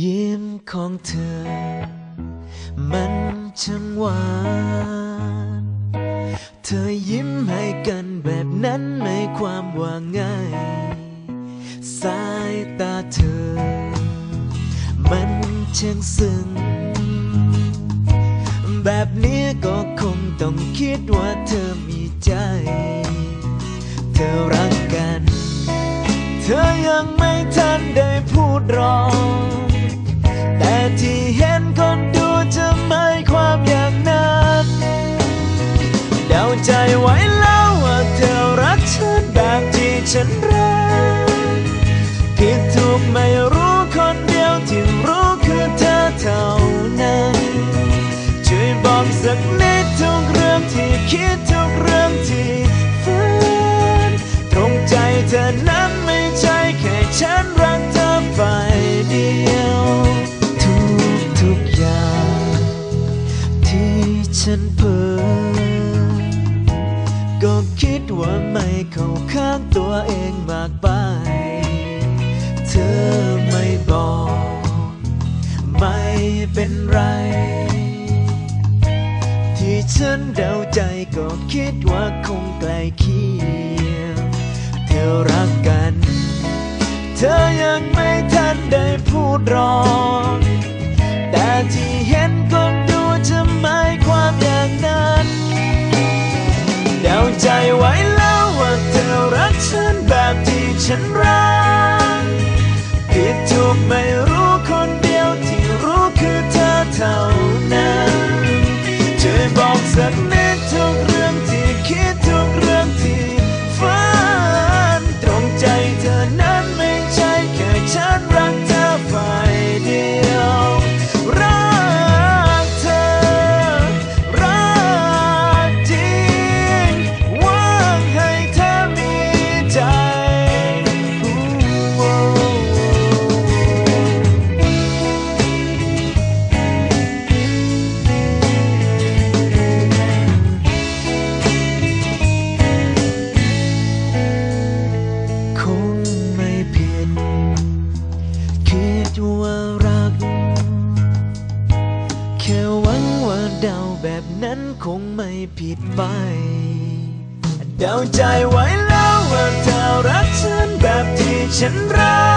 ยิ้มของเธอ มันช่างหวาน เธอยิ้มให้กันแบบนั้นไม่ความว่าง่าย สายตาเธอ มันช่างซึ้ง แบบนี้ก็คงต้องคิดว่าเธอมีใจ เธอรักกัน เธอยังไม่ทันได้พูดรอง ต่ที่เห็นคนดูจะไม่ความอย่างนั้นเดาใจไว้แล้วว่าเธอรักฉันแบบที่ฉันรักผิดถูกไม่รู้คนเดียวที่รู้คือเธอเท่านั้นช่วยบอกสักนิดทุกเรื่องที่คิด ฉันเพ้อก็คิดว่าไม่เข้าข้างตัวเองมากไป เธอไม่บอก ไม่เป็นไร ที่ฉันเดาใจก็คิดว่าคงใกล้เคียงเธอรักกัน เธอยังไม่ทันได้พูดรอ ฉันรักผิดถูกไม่รู้คนเดียวที่รู้คือเธอเท่านั้นช่วยบอกสัก เดาแบบนั้นคงไม่ผิดไป เดาใจไว้แล้วว่าเธอรักฉันแบบที่ฉันรัก